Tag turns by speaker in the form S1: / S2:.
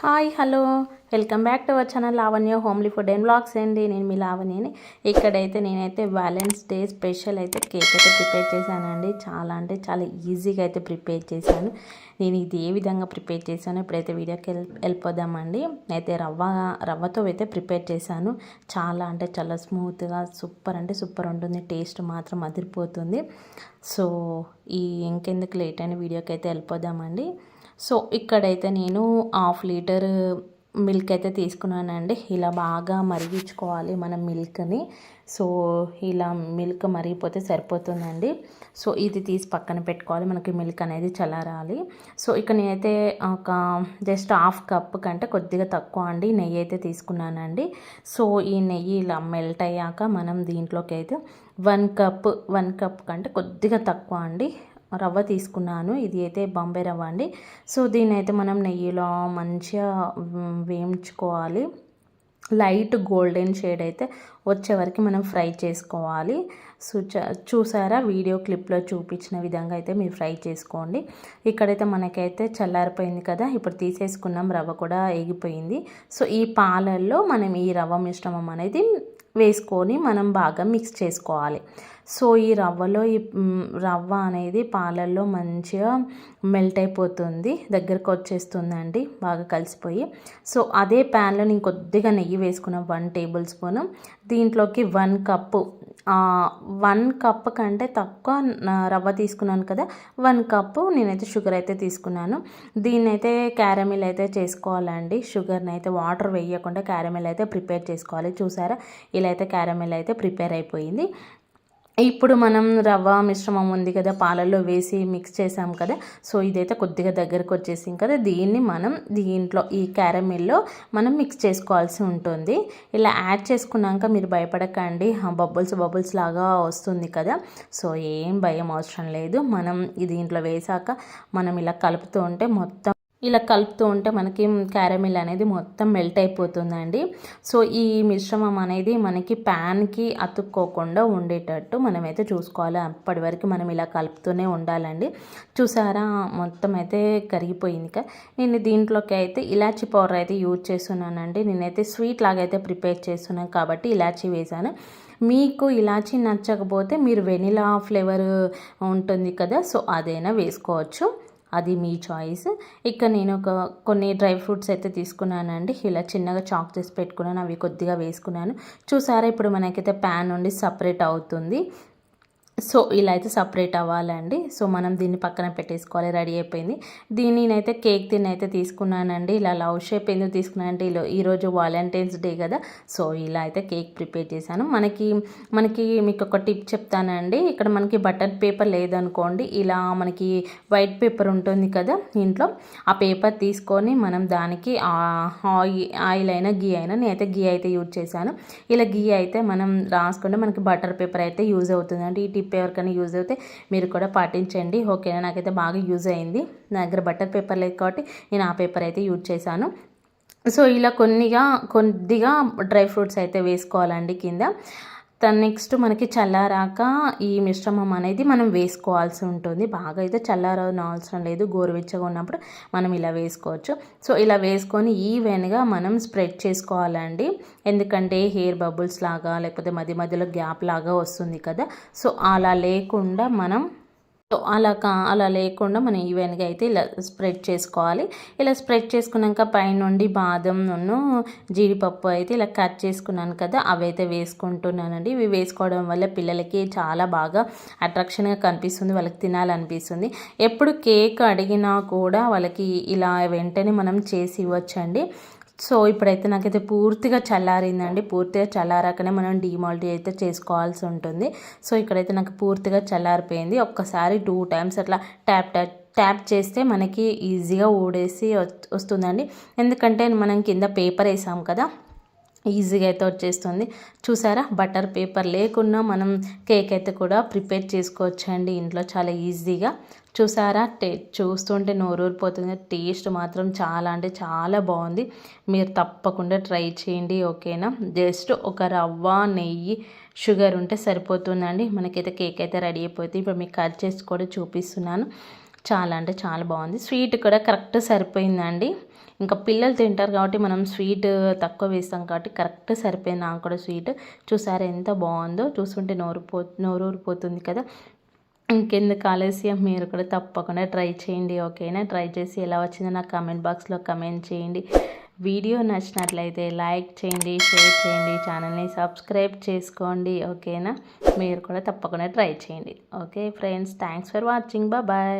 S1: Hi hello. Welcome back to our channel Lavanya homely food and blogs అండి. నేను మీ లావణ్యని. ఇక్కడైతే నేనైతే వ్యాలెన్స్ డే స్పెషల్ అయితే కేక్ అయితే ప్రిపేర్ చేశానండి. చాలా అంటే చాలా ఈజీగా అయితే ప్రిపేర్ చేశాను. నేను ఇది ఏ విధంగా ప్రిపేర్ చేశాను ఇప్పుడైతే వీడియోకి వెళ్ళి వెళ్ళిపోదామండి. అయితే రవ్వ రవ్వతో అయితే ప్రిపేర్ చేశాను. చాలా అంటే చాలా స్మూత్గా సూపర్ అంటే సూపర్ ఉంటుంది. టేస్ట్ మాత్రం అదిరిపోతుంది. సో ఈ ఇంకెందుకు లేట్ అయిన వీడియోకి అయితే వెళ్ళిపోదామండి. సో ఇక్కడైతే నేను హాఫ్ లీటర్ మిల్క్ అయితే తీసుకున్నానండి. ఇలా బాగా మరిగించుకోవాలి మనం మిల్క్ని. సో ఇలా మిల్క్ మరిగిపోతే సరిపోతుందండి. సో ఇది తీసి పక్కన పెట్టుకోవాలి. మనకి మిల్క్ అనేది చల్లారాలి. సో ఇక నేనైతే ఒక జస్ట్ హాఫ్ కప్ కంటే కొద్దిగా తక్కువ అండి. నెయ్యి అయితే తీసుకున్నానండి. సో ఈ నెయ్యి ఇలా మెల్ట్ అయ్యాక మనం దీంట్లోకి అయితే వన్ కప్ వన్ కప్ కంటే కొద్దిగా తక్కువ అండి. రవ్వ తీసుకున్నాను. ఇది అయితే బాంబే రవ్వ అండి. సో దీన్ని అయితే మనం నెయ్యిలో మంచిగా వేయించుకోవాలి. లైట్ గోల్డెన్ షేడ్ అయితే వచ్చే వరకు మనం ఫ్రై చేసుకోవాలి. సో చూసారా? వీడియో క్లిప్లో చూపించిన విధంగా అయితే మీరు ఫ్రై చేసుకోండి. ఇక్కడైతే మనకైతే చల్లారిపోయింది కదా ఇప్పుడు తీసేసుకున్నాం రవ్వ కూడా ఎగిపోయింది సో ఈ పాలల్లో మనం ఈ రవ్వ మిశ్రమం అనేది వేసుకొని మనం బాగా మిక్స్ చేసుకోవాలి. సో ఈ రవ్వలో ఈ రవ్వ అనేది పాలల్లో మంచిగా మెల్ట్ అయిపోతుంది. దగ్గరకు వచ్చేస్తుందండి బాగా కలిసిపోయి. సో అదే ప్యాన్లో నేను కొద్దిగా నెయ్యి వేసుకున్న వన్ టేబుల్ స్పూన్ దీంట్లోకి వన్ కప్పు వన్ కప్ కంటే తక్కువ రవ్వ తీసుకున్నాను కదా వన్ కప్పు నేనైతే షుగర్ అయితే తీసుకున్నాను. దీన్నైతే క్యారమిల్ అయితే చేసుకోవాలండి. షుగర్ని అయితే వాటర్ వేయకుండా క్యారమిల్ అయితే ప్రిపేర్ చేసుకోవాలి. చూసారా? ఇలా అయితే క్యారమిల్ అయితే ప్రిపేర్ అయిపోయింది. ఇప్పుడు మనం రవ్వ మిశ్రమం ఉంది కదా పాలల్లో వేసి మిక్స్ చేసాం కదా సో ఇదైతే కొద్దిగా దగ్గరకు వచ్చేసింది కదా. దీన్ని మనం దీంట్లో ఈ క్యారమిల్లో మనం మిక్స్ చేసుకోవాల్సి ఉంటుంది. ఇలా యాడ్ చేసుకున్నాక మీరు భయపడకండి. బబుల్స్ బబుల్స్ లాగా వస్తుంది కదా సో ఏం భయం అవసరం లేదు. మనం దీంట్లో వేసాక మనం ఇలా కలుపుతూ ఉంటే మొత్తం ఇలా కలుపుతూ ఉంటే మనకి క్యారమిల్ అనేది మొత్తం మెల్ట్ అయిపోతుందండి. సో ఈ మిశ్రమం అనేది మనకి ప్యాన్కి అతుక్కోకుండా ఉండేటట్టు మనమైతే చూసుకోవాలి. అప్పటి వరకు మనం ఇలా కలుపుతూనే ఉండాలండి. చూసారా? మొత్తం అయితే కరిగిపోయింది కదా నేను దీంట్లోకి అయితే ఇలాచి పౌడర్ అయితే యూజ్ చేస్తున్నానండి. నేనైతే స్వీట్ లాగా అయితే ప్రిపేర్ చేస్తున్నాను కాబట్టి ఇలాచి వేసాను. మీకు ఇలాచి నచ్చకపోతే మీరు వెనిలా ఫ్లేవర్ ఉంటుంది కదా సో అదైనా వేసుకోవచ్చు. అది మీ చాయిస్ ఇక్కడ నేను ఒక కొన్ని డ్రై ఫ్రూట్స్ అయితే తీసుకున్నానండి. ఇలా చిన్నగా చాక్ చేసి పెట్టుకున్నాను. అవి కొద్దిగా వేసుకున్నాను. చూసారా ఇప్పుడు మనకైతే ప్యాన్ నుండి సపరేట్ అవుతుంది. సో ఇలా అయితే సపరేట్ అవ్వాలండి. సో మనం దీన్ని పక్కన పెట్టేసుకోవాలి. రెడీ అయిపోయింది. దీన్ని నేనైతే కేక్ దీన్ని అయితే తీసుకున్నానండి. ఇలా లవ్ షేప్ ఎందుకు తీసుకున్నానంటే ఇలా ఈరోజు వాలంటైన్స్ డే కదా. సో ఇలా అయితే కేక్ ప్రిపేర్ చేశాను. మనకి మనకి మీకు ఒక టిప్ చెప్తానండి. ఇక్కడ మనకి బటర్ పేపర్ లేదనుకోండి ఇలా మనకి వైట్ పేపర్ ఉంటుంది కదా ఇంట్లో. ఆ పేపర్ తీసుకొని మనం దానికి ఆయిల్ ఆయిల్ అయినా గీ అయినా నేనైతే గీ అయితే యూజ్ చేశాను. ఇలా గీ అయితే మనం రాసుకుంటే మనకి బటర్ పేపర్ అయితే యూజ్ అవుతుందండి. ఈ టిప్ టిప్ ఎవరికైనా యూజ్ అయితే మీరు కూడా పాటించండి. ఓకేనా? నాకైతే బాగా యూజ్ అయింది. నా దగ్గర బట్టర్ పేపర్ లేదు కాబట్టి నేను ఆ పేపర్ అయితే యూజ్ చేశాను. సో ఇలా కొన్నిగా కొద్దిగా డ్రై ఫ్రూట్స్ అయితే వేసుకోవాలండి కింద. నెక్స్ట్ మనకి చల్లారాక ఈ మిశ్రమం అనేది మనం వేసుకోవాల్సి ఉంటుంది. బాగా అయితే చల్లారని అవసరం లేదు. గోరువెచ్చగా ఉన్నప్పుడు మనం ఇలా వేసుకోవచ్చు. సో ఇలా వేసుకొని ఈవెన్గా మనం స్ప్రెడ్ చేసుకోవాలండి. ఎందుకంటే హెయిర్ బబుల్స్ లాగా లేకపోతే మధ్య మధ్యలో గ్యాప్ లాగా వస్తుంది కదా. సో అలా లేకుండా మనం సో అలా కా అలా లేకుండా మనం ఈవెన్గా అయితే ఇలా స్ప్రెడ్ చేసుకోవాలి. ఇలా స్ప్రెడ్ చేసుకున్నాక పైనుండి బాదం నన్ను జీడిపప్పు అయితే ఇలా కట్ చేసుకున్నాను కదా అవి అయితే వేసుకుంటున్నానండి. ఇవి వేసుకోవడం వల్ల పిల్లలకి చాలా బాగా అట్రాక్షన్గా కనిపిస్తుంది వాళ్ళకి తినాలనిపిస్తుంది. ఎప్పుడు కేక్ అడిగినా కూడా వాళ్ళకి ఇలా వెంటనే మనం చేసి ఇవ్వచ్చండి. సో ఇప్పుడైతే నాకైతే పూర్తిగా చల్లారిందండి. పూర్తిగా చల్లారాకనే మనం డిమాల్టీ అయితే చేసుకోవాల్సి ఉంటుంది. సో ఇక్కడైతే నాకు పూర్తిగా చల్లారిపోయింది. ఒక్కసారి టూ టైమ్స్ అట్లా ట్యాప్ ట్యాప్ ట్యాప్ చేస్తే మనకి ఈజీగా ఊడేసి వస్తుందండి. ఎందుకంటే మనం కింద పేపర్ వేసాం కదా ఈజీగా అయితే వచ్చేస్తుంది. చూసారా? బటర్ పేపర్ లేకున్నా మనం కేక్ అయితే కూడా ప్రిపేర్ చేసుకోవచ్చండి ఇంట్లో చాలా ఈజీగా. చూసారా? టే చూస్తుంటే నోరూరిపోతుంది. టేస్ట్ మాత్రం చాలా అంటే చాలా బాగుంది. మీరు తప్పకుండా ట్రై చేయండి ఓకేనా? జస్ట్ ఒక రవ్వ నెయ్యి షుగర్ ఉంటే సరిపోతుందండి. మనకైతే కేక్ అయితే రెడీ అయిపోతుంది ఇప్పుడు మీకు కట్ చేసి కూడా చూపిస్తున్నాను. చాలా అంటే చాలా బాగుంది. స్వీట్ కూడా కరెక్ట్ సరిపోయిందండి. ఇంకా పిల్లలు తింటారు కాబట్టి మనం స్వీట్ తక్కువ వేస్తాం కాబట్టి కరెక్ట్ సరిపోయింది నాకు కూడా స్వీట్. చూసారా ఎంత బాగుందో. చూస్తుంటే నోరు పో నోరు కదా. ఇంకెందుకు ఆలస్యం? మీరు కూడా తప్పకుండా ట్రై చేయండి ఓకేనా? ట్రై చేసి ఎలా వచ్చిందో నాకు కమెంట్ బాక్స్లో కమెంట్ చేయండి. వీడియో నచ్చినట్లయితే లైక్ చేయండి షేర్ చేయండి ఛానల్ని సబ్స్క్రైబ్ చేసుకోండి ఓకేనా? మీరు కూడా తప్పకుండా ట్రై చేయండి. Okay friends thanks for watching. Bye.